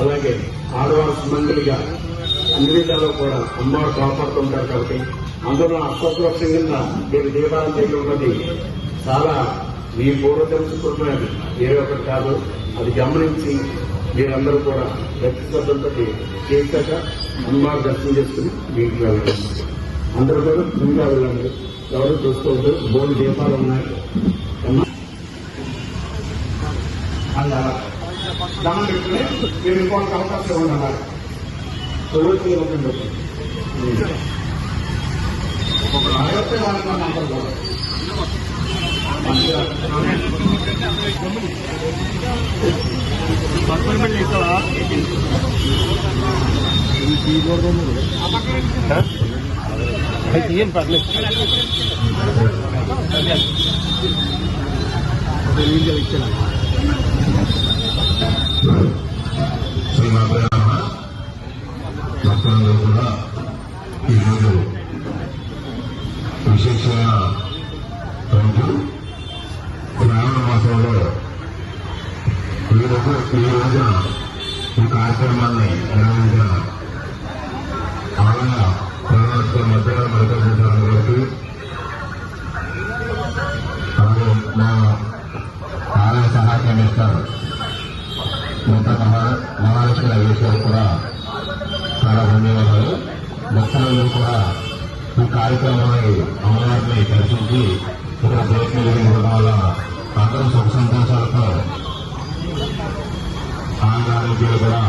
అలాగే ఆడవాళ్ళ సుమంగళిగా అన్ని విధాలు కూడా అమ్మవారు కాపాడుతుంటారు కాబట్టి అందులో అష్టవృక్షం కింద మీరు దీపాలు చేయడం ఉన్నది. చాలా మీ పూర్వ తెలుసుకున్నది ఒకటి కాదు. అది గమనించి మీరందరూ కూడా వ్యక్తి చేశాక అమ్మవారు దర్శనం చేసుకుని మీకు వెళ్ళండి. అందరూ కూడా ముందుగా వెళ్ళండి. ఎవరు చూసుకోవద్దు. బోర్డు దీపాలు ఉన్నాయి. అలా దండం పెట్టుకుని మీరు ఇంకొక అవకాశం ఉండాలి తొలగి ఇవ్వకండి అడిగితే వాళ్ళకి మన నంబర్ కూడా ఏం పర్లేదు శ్రీమాత్రేనమ సంవత్సరంలో కూడా ఈరోజు విశేషమైన రోజు శ్రావణ మాసంలో ఈరోజు ఈ రోజున ఈ కార్యక్రమాన్ని నిర్వహించిన ఆలయ ప్రధాన మధ్య మరికొంటారు మా ఆలయ సహాయ కమిషనర్ మొత్తం మహా- మహాలక్ష్మి నగేష్ కూడా చాలా ధన్యవాదాలు. భక్తులందరూ కూడా ఈ కార్యక్రమాన్ని అమ్మవారిని దర్శించి ఇక్కడ ప్రయత్నం ఇవ్వడం వల్ల అందరూ సుఖ సంతోషాలతో ఆనందారోగ్యాలు కూడా